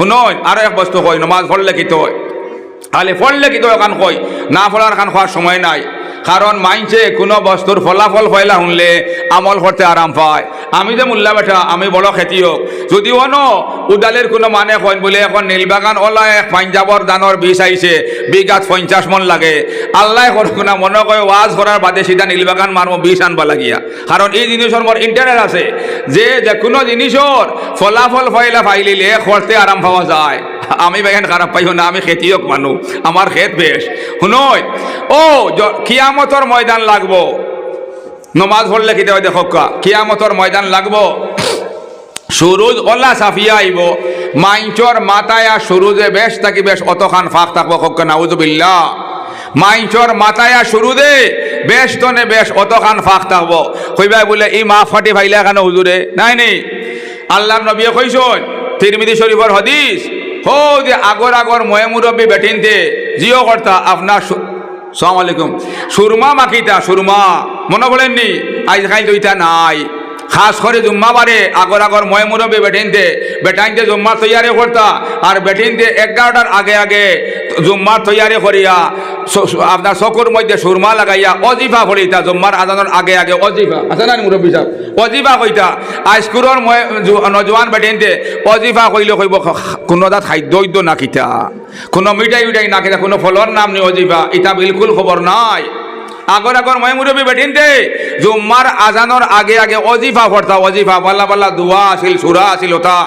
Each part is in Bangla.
শুনই, আরও এক বস্তু কয়, নমাজ ফল কি হয় খালি ফল কি এখন কয়, না ফলার খান খাওয়ার সময় নাই। কারণ মাইনছে কোনো বস্তুর ফলাফল ফয়লা শুনলে আমল করতে আরাম পায়। আমি যে মোল্লা বেটা, আমি বড় খেতি হোক। যদিও ন, উদালের কোনো মানে কইন বলে এখন নীলবাগান ওলা এক পাঞ্জাবর দানর বিষ আইছে বিঘাত পঞ্চাশ মন লাগে। আল্লাহ করুক না মনে কয়, ওয়াজ করার বাদে সিধা নীলবাগান মারমো বিষ আনবা লাগিয়া। কারণ এই জিনিসের মোর ইন্টারনেট আছে। যে যে কোনো জিনিসর ফলাফল ফয়লা ফাইলিলে করতে আরাম পাওয়া যায়। আমি বেগান খারাপ পাইও না, আমি খেতিয়ক মানুষ আমার খেত বেশ। শুনই, ও কিয়ামতর ময়দান লাগবো। নমাজ পড়লে কি দেওয়া দেখো কিয়ামতর ময়দান লাগবো। সুরুজ ওলা সাফিয়া আইব মাইঞ্চর মাতায়া সুরুজে বেশ থাকি বেশ অতখান ফাঁক থাকব হক্কা নাউজুবিল্লা মাইঞ্চর মাতায়া সুরুদে বেশ তনে বেশ অতখান ফাঁক থাকব। কইবাই বলে এই মা ফাটি ভাইলে এখানে হুজুরে নাই নি আল্লাহ নবী কইসন তিরমিদি শরীফর হদিস হো যে আগর আগর ময়ে মুরব্বী বেটিনতে জিও কর্তা আপনার সালাম আলাইকুম। সুরমা মাখিতা, সুরমা, মনে বলেননি আজ খাই দইটা নাই। খাস করে জুম্মা বারে আগর আগর ময় মুরব্বী বেটিনতে বেটাইনতে জুম্মা তৈয়ারি করতা, আর বেটিনতে এগারোটার আগে আগে জুম্মা তৈয়ারি করিয়া আপনার চকুর মধ্যে সুরমা লাগাইয়া অজিফা করিতা, জুম্মার আজানোর আগে আগে অজিফা। আছে না মুরব্বী সাহেব অজিফা কইতা। আইস্কুরের ময় নজওয়ান বেটিনতে অজিফা কইলে কইব কোনো দাঁত খাদ্য না কিতা কোনো মিঠাই উঠাই না কিতা কোনো ফলর নাম নি অজিফা। ইটা বিলকুল খবর নাই। আগর আগর মই মুরব্বী বেঠিন দে। জুম্মার আজানোর আগে আগে অজিফা পড়তা অজিফা, পাল্লা পাল্লা দোয়া আছিল সুরা আছিল ওটা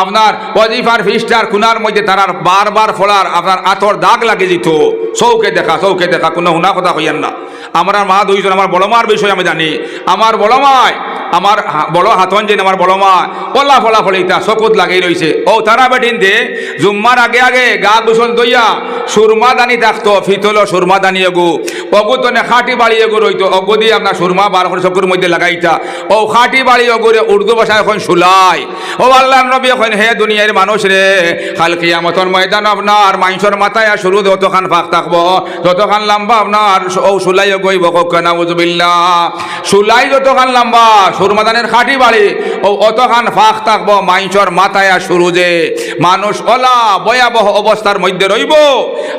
আপনার অজিফার ফিস্টার কুনার মধ্যে তারার বারবার ফলার আপনার আতর দাগ লাগে যেত চৌকে দেখা চৌকে দেখা, কোনো হুনা কথা কইয়ান না। আমার মা দুইজন আমার বড় মার বিষয় আমি জানি। আমার বড় মায় আমার বড় হাতন যেন আমার বড় মা পলা ফলা ফলিতা চকুত লাগি রইছে ও তারা বেঠিন দে জুম্মার আগে আগে গা গোসল দইয়া সুরমা দানি থাকতো ফিতল সুরমা দানি এগু। অগুতনে খাটি বাড়ি এগু রইতো, অগু দিয়ে আপনার সুরমা বার করে চকুর মধ্যে লাগাইতা। ও খাটি বাড়ি অগুরে উর্দু ভাষায় এখন শুলাই ও আল্লাহ নবী এখন হে দুনিয়ার মানুষ রে। খাল কিয়ামতর ময়দান আপনার মাইসর মাথায় শুরু যতখান ফাঁক থাকব, যতখান লম্বা আপনার ও শুলাই গইব কক্ষনা বুঝবিল্লা শুলাই যতখান লম্বা সুরমাদানের খাটি বাড়ি, ও অতখান ফাঁক থাকব মাইসর মাথায় শুরু যে। মানুষ ওলা ভয়াবহ অবস্থার মধ্যে রইব।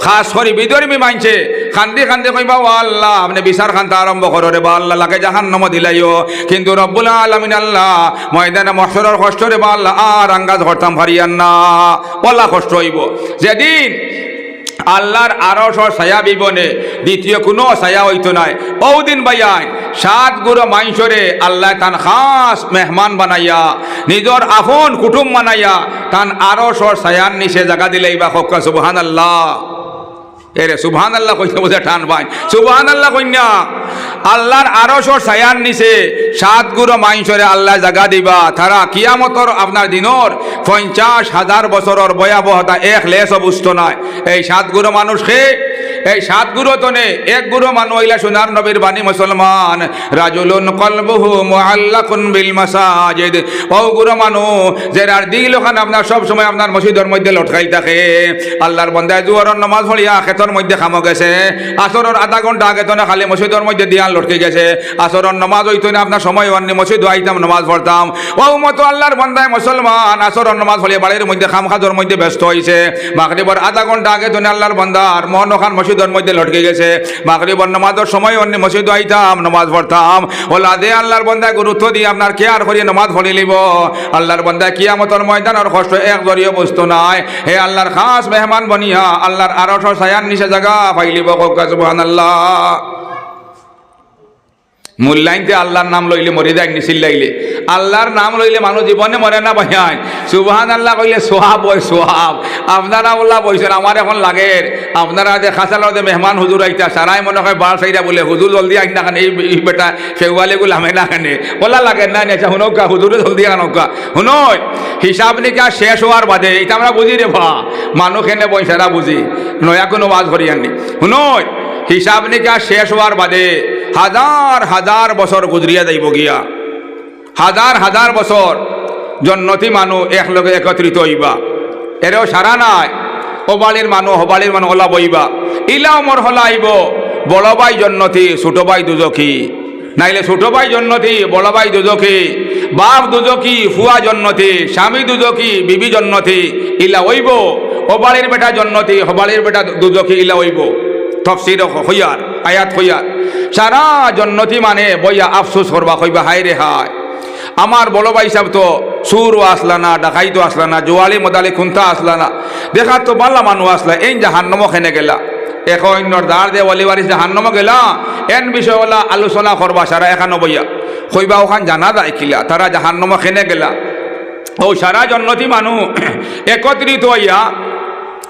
খাস করে বিধর্মী মানছে কান্দি কান্দি কইবা, ও আল্লাহ, আপনি বিচার খান্তা আরম্ভ করো রে বা আল্লাহ, লাগে জাহান নম দিলাইও। কিন্তু রব্বুল আলমিন আল্লাহ, ময়দানে মশরের কষ্ট রে বা আল্লাহ, আর আঙ্গাজ করতাম ফারিয়ান না। পলা কষ্ট হইব। যেদিন আল্লাহর আরও সায়া বিবনে। দ্বিতীয় কোনো সায়া হইতো নাই। বহুদিন বাইয়াই, সাত গুরু মাইসরে আল্লাহ তান খাস মেহমান বানাইয়া, নিজর আফন কুটুম বানাইয়া তান আরও সায়ার নিচে জাগা দিলে বা হক্কা সুবহান আল্লাহ এরে সুবহান আল্লাহ কইতে বোঝে টান ভাই। সুবহান আল্লাহ কইনা আল্লাহর আরশর ছায়ার নিচে। সাত গুরু মাইসরে আল্লাহ জাগা দিবা। তারা কিয়ামতর আপনার দিনর পঞ্চাশ হাজার বছরের ভয়াবহতা এক লেস বুঝতো নয় এই সাত গুরু মানুষকে এই সাত গুরু তনে এক গুরু মানুষ হইলা সোনার নবীর বাণী মুসলমান। রাজুলুন কলবহু মুআল্লাকুন বিল মাসাজিদ। ও গুরু মানুষ যার দিল ওখান আপনার সব সময় আপনার মসজিদের মধ্যে লটকাই থাকে। আল্লাহর বন্দায় জুয়ারর নামাজ পড়িয়া খেতর মধ্যে খামো গেছে। আসরের আধা ঘণ্টা আগে তো না খালি মসজিদের মধ্যে দিয়ান লটকে গেছে। আসরের নামাজ হইতো না আপনার সময় হয়নি, মসজিদ আইতাম, নামাজ পড়তাম। ও মতো আল্লাহর বন্দায় মুসলমান, আসরের নামাজ পড়িয়া বাড়ির মধ্যে খাম খাজর মধ্যে ব্যস্ত হয়েছে মাগরিবর আধা ঘণ্টা আগে তো আল্লাহর বন্দার মহন খান মসজিদের মধ্যে লটকে গেছে। মাগরিবর নামাজের সময় অন্য মসজিদ আইতাম, নামাজ পড়তাম। ওলা দে আল্লাহর বন্দায় গুরুত্ব দিয়ে আপনার কেয়ার করিয়ে নামাজ পড়ে নিব? আল্লাহর বন্দায় কিয়ামতর ময়দানের কষ্ট এক জড়িয়ে বস্তু নাই। হে আল্লাহর খাস মেহমান বনিয়া, আল্লাহর আরশ সায়ান নিচে জায়গা পাইলিব সুবহানাল্লাহ। মূল্যায়নতে আল্লাহর নাম লইলে মরে যায় নিছিল লাইলে। আল্লাহর নাম লইলে মানুষ জীবনে মরে না ভাইয়াই সুবহান আল্লাহ কইলে সোহাব ওই সোহাব আপনারা বললা বলছেন আমার এখন লাগে। আপনারা যে খাসালো যে মেহমান হুজুর আইতা, সারাই মনে হয় বার সাইডা বলে, হুজুর জলদি আইন না কেন, এই বেটা ফেউয়ালে গুলো আমি না কেন। বলা লাগে, না নেচা হুনকা হুজুরে জলদি আনকা হুনই হিসাব নিকাশ শেষ হওয়ার বাদে এটা আমরা বুঝি রে ভা। মানুষ এনে পয়সারা বুঝি। নয়া কোনো বাজ আনি হুনই হিসাব নিকাশ শেষ হওয়ার বাদে হাজার হাজার বছর গুজরিয়া যাইব গিয়া। হাজার হাজার বছর জন্নতি মানুষ একলগে একত্রিত হইবা। এরেও সারা নাই। ওবালির মানুষ হবালির মানুষ ওলা বইবা ইলাও মর হলা আইব বড় ভাই জন্নতি ছোট ভাই দুজখী নাইলে ছোট ভাই জন্নতি বড় ভাই দুজকি। বাপ দুজকি, ফুয়া জন্নতি, স্বামী দুজকি, বিবি জন্নতি, ইলা ওইব হবাড়ির বেটা জন্নতি হবাড়ির বেটা দুজকি, ইলা ওইব তফসির হইয়ার, আয়াত হইয়ার। সারা জন্নতি মানে বইয়া আফসোস করবা, কইবা, হায় রে হায়, আমার বড় ভাই সাহেব তো সুরও আসলা না ডাকাইতো আসলা না, জোয়ালি মদালি খুন্তা আসলা না দেখার তো বাল্লা মানুষ আসলা, এই জাহান্নম খেনে গেলা? এখন দাঁড় দে ওয়ালি বাড়ি জাহান্নম গেলা, এন বিষয় ওলা আলোচনা করবা সারা এখানো বইয়া। কইবা, ওখান জানা যায় কিলা তারা জাহান্নম খেনে গেলা? ও সারা জন্নতি মানুষ একত্রিত হইয়া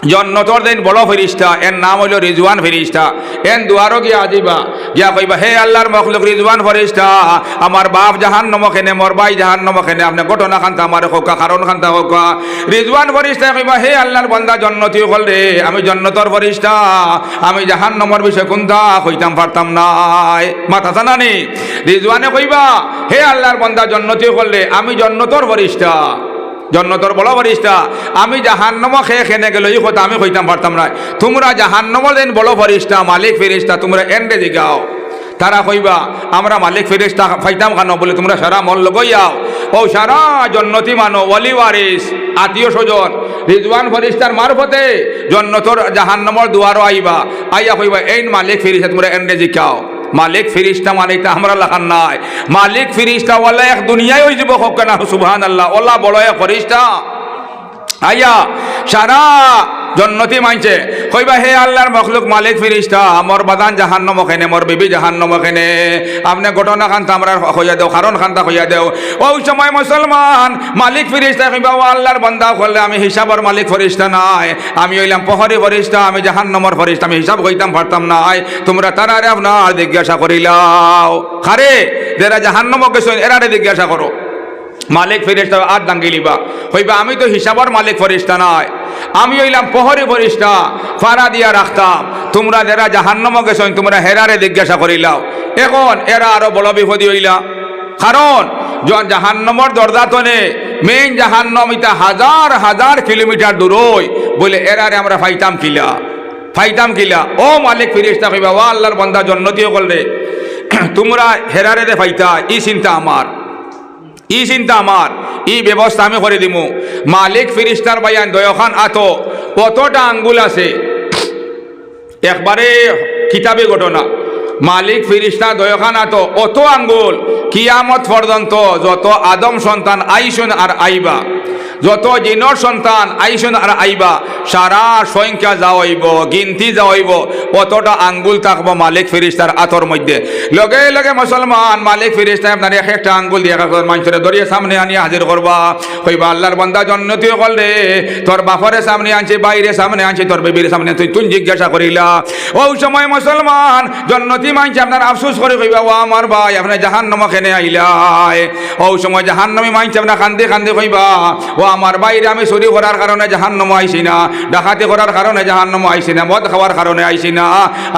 জন্নতর দিন বড় ফেরিস্তা, এর নাম হইল রিজওয়ান ফেরিস্তা। এন দুয়ারও গিয়া আজিবা গিয়া কইবা, হে আল্লাহর মখলুক রিজওয়ান ফেরিস্তা, আমার বাপ জাহান নমখেনে মোর ভাই জাহান নমখেনে আপনি ঘটনা খান্তা, আমার হোকা, কারণ খান্তা, হোকা। রিজওয়ান ফেরিস্তা কইবা, হে আল্লাহর বন্দা, জন্নতি হল রে, আমি জন্নতর ফেরিস্তা, আমি জাহান নমর বিষয় কোনটা কইতাম, পারতাম নাই। মাথা জানা নি? রিজওয়ানে কইবা, হে আল্লাহর বন্দা, জন্নতি হল রে, আমি জন্নতর ফেরিস্তা। জন্নতর বড় ফরিস্তা, আমি জাহান্নম খেয়ে খেনে গেল, এই কথা আমি কইতাম, পারতাম না। তোমরা জাহান্নম দেন বড় ফরিস্তা, মালিক ফেরিস্তা, তোমরা এন্ডে দিগাও তারা কইবা, আমরা মালিক ফেরিস্তা ফাইতাম খানো বলে, তোমরা সারা মন লগইয়াও। ও সারা জন্নতি মানো ওয়ালি ওয়ারিস, আত্মীয় স্বজন, রিজওয়ান ফরিস্তার মারফতে জন্নতর জাহান্নমর দুয়ারও আইবা। আইয়া কইবা, এই মালিক ফেরিস্তা, তোমরা এন্ডে জিকাও মালিক ফিরিস্তা মানে এটা আমরা লাখান নাই। মালিক ফিরিস্তা ওলা এক দুনিয়ায় ওই যাব হোক না সুবহান আল্লাহ ওলা বড় এক ফরিস্তা। আইয়া সারা জন্নতি মানছে কইবা, হে আল্লাহর মখলুক মালিক ফিরিস্তা আমার বাদান জাহান্নম খেনে, মোর বিবি জাহান্নম খেনে। আপনি ঘটনা খান্তা, আমরা হইয়া দেও, কারণ খান্তা হইয়া দেও। ওই সময় মুসলমান, মালিক ফিরিস্তা, কইবা, ও আল্লাহর বান্দা করলে আমি হিসাবর মালিক ফরিস্তা নাই। আমি হইলাম পহরি ফরিস্তা, আমি জাহান্নমর ফরিস্তা, আমি হিসাব কইতাম, পারতাম নাই। তোমরা তারারে আপনার জিজ্ঞাসা করিলাও। খারে, যারা জাহান্নম গেছেন, এরারে জিজ্ঞাসা করো। মালিক ফেরিস্তা আর দাঙ্গিলিবা হইবা, আমি তো হিসাবর মালিক ফরিস্তা নয় আমি হইলাম প্রহরী ফরিস্তা ফারা দিয়া রাখতাম। তোমরা যারা জাহান্নম গেছেন তোমরা হেরারে জিজ্ঞাসা করিলাও। এখন এরা আরও বড় বিপদী হইলা। কারণ জাহান্নমর দরদাতনে মেইন জাহান্নম ইটা হাজার হাজার কিলোমিটার দূরই। বলে, এরারে আমরা ফাইতাম কিলা? ফাইতাম কিলা? ও মালিক ফিরিস্তা কইবা, ও আল্লাহর বন্দা জন্নতিও করলে তোমরা হেরারে ফাইতা ই চিন্তা আমার। ই চিন্তা আমার ই ব্যবস্থা আমি করে দিমু। মালিক ফিরিস্তার বাইয়ান দয়খান আত, কতটা আঙ্গুল আছে? একবারে কিতাবে ঘটনা। মালিক ফিরিস্তা দয়খান আত, অত আঙ্গুল, কিয়ামত পর্যন্ত যত আদম সন্তান আইসুন আর আইবা। যত জিনর সন্তান আইসুন আর আইবা সারা সংখ্যা যাওয়াইব গিনতি যাওয়াইব কতটা আঙ্গুল থাকব মালিক ফিরিস্তার আতর মধ্যে। লগে লগে মুসলমান মালিক ফিরিস্তা আপনার এক একটা আঙ্গুল দিয়ে মানুষের দরিয়ে সামনে আনিয়ে হাজির করবা কইবা আল্লাহর বন্দা জন্নতিও করলে তোর বাপরে সামনে আনছে বাইরে সামনে আনছে তোর বেবির সামনে তুই তুই জিজ্ঞাসা করিলা ওই সময় মুসলমান জন্নতি মানছে আপনার আফসোস করে কইবা, ও আমার ভাই আপনার জাহান নমা খেনে আইলাই। ওই সময় জাহান নমি মানছে আপনার কান্দে কান্দে কইবা, ও আমার বাইরে আমি চুরি করার কারণে জাহান নম আইছি না, ডাকাতি করার কারণে জাহান নম আইছি না, মদ খাওয়ার কারণে আইছি না,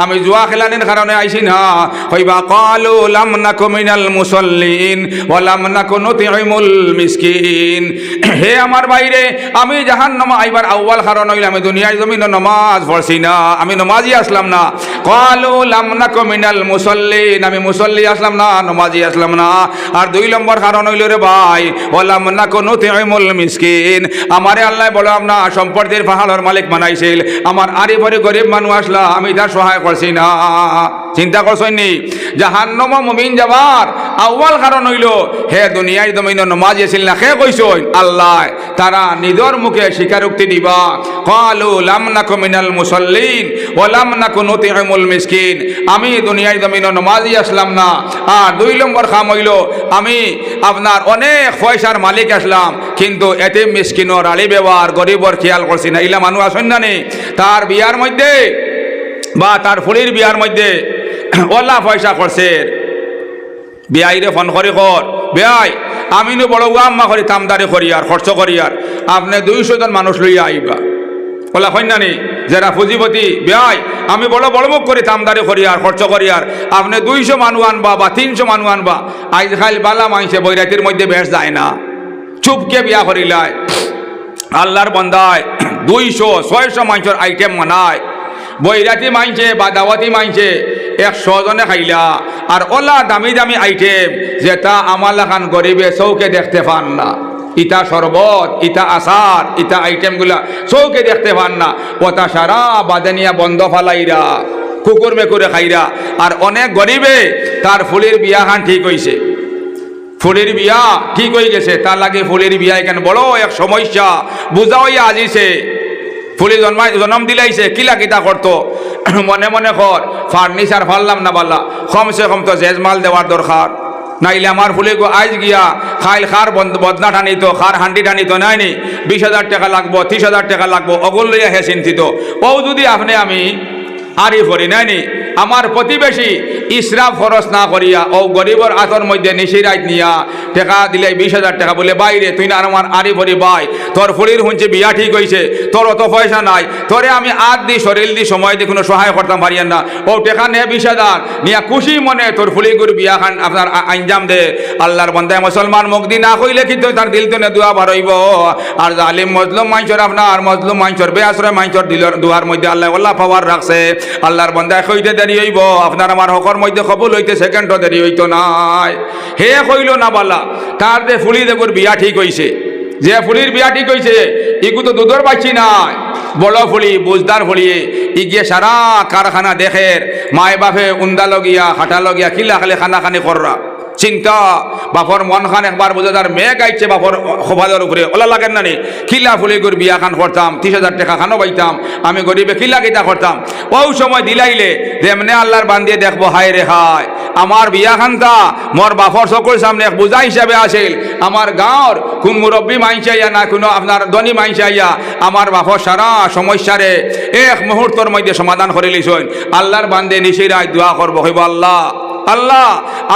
আমি জুয়া খেলানির কারণে আইছি না। কইবা কালু লাম নাকু মিনাল মুসল্লিন ও লাম নাকু নুতিমুল মিসকিন। হে আমার বাইরে, আমি জাহান নমা আইবার আউ্বাল কারণ হইলে আমি দুনিয়ার জমিন নমাজ পড়ছি না, আমি নমাজি আসলাম না। কালু লাম নাকু মিনাল মুসল্লিন, আমি মুসল্লি আসলাম না নমাজি আসলাম না। আর দুই নম্বর কারণ হইল রে ভাই ও লাম নাকু নুতিমুল মিসকিন। আমারে আল্লাহ বললাম না সম্পর্কের পাহাড়ের মালিক বানাইছিল। আমার আরে পরে গরিব মানুষ আসলা, আমি তার সহায় করছি না। চিন্তা করছেন নি? জাহান্নম মুমিন যাবার আউ্বাল কারণ হইল, হে দুনিয়ায় দমিন নমাজ আছিল না হে কইসইন আল্লাহ, তারা নিজর মুখে স্বীকারোক্তি দিবা। কালু লাম নাকু মিনাল মুসল্লিন ও লাম নাকু নুতিমুল মিসকিন। আমি দুনিয়ায় দমিন নমাজি আসলাম না। আর দুই নম্বর খাম হইল, আমি আপনার অনেক পয়সার মালিক আসলাম, কিন্তু এতে মিসকিনর আলি ব্যবহার, গরিবর খেয়াল করছি না। ইলা মানুষ আসেন না নি? তার বিয়ার মধ্যে বা তার ফুলির বিয়ার মধ্যে ওলা পয়সা করছে বিয়াইরে ফোন করি কর। বেয়াই আমি নো বড় আম্মা করি, তামদারি করি আর, খরচ করি আর। আপনি দুইশো জন মানুষ লইয়া আইবা। ওলা কন্যানি যারা পুঁজিপতি, বেয়াই, আমি বড় বড় মুখ করি, তামদারি করি আর, খরচ করি আর। আপনি দুইশো মানুষ আনবা বা তিনশো মানুষ আনবা আজ খাইল বালা মাইছে বৈরাতির মধ্যে বেশ যায় না। চুপকে বিয়া করিলায়? আল্লাহর বন্দায় দুইশো, ছয়শো মানুষের আইটেম মানায়। বৈরাতি মাইনছে বা দাওয়াতি মাইনছে, একশো জনে খাইলা। আর ওলা দামি দামি আইটেম যেটা আমার লাখান গরিবে চৌকে দেখতে পান না। ইটা শরবত, ইটা আচার, ইটা আইটেমগুলা চৌকে দেখতে পান না। ওটা সারা বাদানিয়া বন্ধ ফালাইরা, কুকুর মেকুরে খাইরা। আর অনেক গরিবে তার ফুলের বিয়া খান ঠিক হইছে। ফুলের বিয়া ঠিক হয়ে গেছে, তার লাগে ফুলের বিয়া এখানে বড় এক সমস্যা। বুঝা হইয়া আজিছে ফুলি জন্মাই জন্ম দিলাইছে কিলা কিতা করতো? মনে মনে কর ফার্নিচার ফারলাম না পারলা কমসে কম তো জেজমাল দেওয়ার দরকার নাইলে আমার ফুলে গো আইজ গিয়া, খাইল খার বদনা টানিত খার হান্ডি টানিত নাইনি বিশ হাজার টাকা লাগবো ত্রিশ হাজার টাকা লাগবো, অগল লইয়া হে চিন্তিত। ও যদি আপনি আমি আরি নাই নাইনি আমার প্রতিবেশী ইসরাফ খরচ না করিয়া, ও গরিবর আতর মধ্যে নিশিরাইত নিয়া টাকা দিলে বিশ হাজার টাকা বলে, বাইরে, তুই না আমার আরি ভরি বাই তোর ফুলির হুঁচে বিয়া ঠিক হয়েছে তোর অত পয়সা নাই, তোরে আমি আদ দি শরীর দি সময় দি কোনো সহায় করতাম, পারিয়ান না। ও টেকা নে বিশ হাজার, নিয়া খুশি মনে তোর ফুলি গুর বিয়া খান, আপনার আঞ্জাম দে। আল্লাহর বন্ধায় মুসলমান মুক্তি না কইলে কিন্তু তার দিল তো নে দুয়া বারইব। আর জালিম মজলুম মাইচর আপনার, মজলুম মাইচর বেআশ্রয় মাইচর দিলর দুয়ার মধ্যে আল্লাহ আল্লাহ পাওয়ার রাখছে। আল্লাহর বন্ধায় কইতে দেরি হইব, আপনার আমার হকর মধ্যে কবুল হইতে সেকেন্ডও দেরি হইতো নাই। হে কইল না বালা, তার যে ফুলি দেবর বিয়া ঠিক হইছে। যে ফুলির বিয়া ঠিক হইছে, ইগু তো দুধর পাচ্ছি নাই। বড় ফুলি বুজদার ফুলি, ই গিয়ে সারা কারখানা দেখের, মায় বাপে উন্দা লগিয়া খাটা লগিয়া, কিলা খালে খানা খানি কররা। চিন্তা বাপর মন খান একবার বুঝে তার মেয়ে গাইছে বাপর খোবাদের উপরে ওলা লাগেন নানি, কিলা ফুলি গুর বিয়া খান করতাম ত্রিশ হাজার টাকা খানো পাইতাম, আমি গরিবে কিলা কিতা করতাম ও সময় দিলাইলে যেমনে আল্লাহর বান্ধিয়ে দেখব, হায় রে হায় আমার বিয়া খানটা মোর বাপর সকল সামনে এক বোঝা হিসাবে আসিল আমার গাঁৱৰ কোন মুরব্বী মাইনছে আইয়া না কোনো আপনার ধনী মাইনছে আইয়া আমার বাপর সারা সমস্যারে এক মুহূর্তর মধ্যে সমাধান করে লিছইন আল্লাহর বান্ধে নিশিরায় দোয়া করব হইব আল্লাহ। আল্লাহ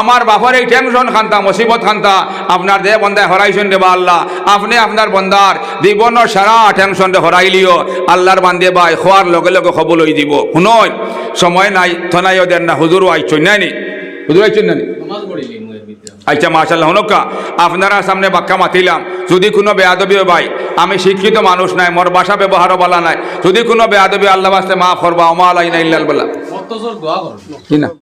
আমার বাপর এই টেনশন খান্তা মুসিবত খান্তা আপনার দে বন্দায় হরাইছেন দেবা আল্লাহ। আপনি আপনার বন্দার জীবনের সারা টেনশন হরাইলিও। আল্লাহর বান্দে বাই খোয়ার লগে লগে খবর লই দিব শুনই সময় নাই থনাইও দেন না হুজুরও আইছেন নাইনি হুজুর আইছেন মুয়ের আচ্ছা মাশাল্লাহ হনকা আপনারা সামনে বাক্কা মাতিলাম। যদি কোনো বেয়াদবি ভাই আমি শিক্ষিত মানুষ নাই মোর ভাষা ব্যবহারও বলা নাই। যদি কোনো বেয়াদবি আল্লাহ বাস্তে মা ফরবা অমা আলাই না ইল্লাল বলা।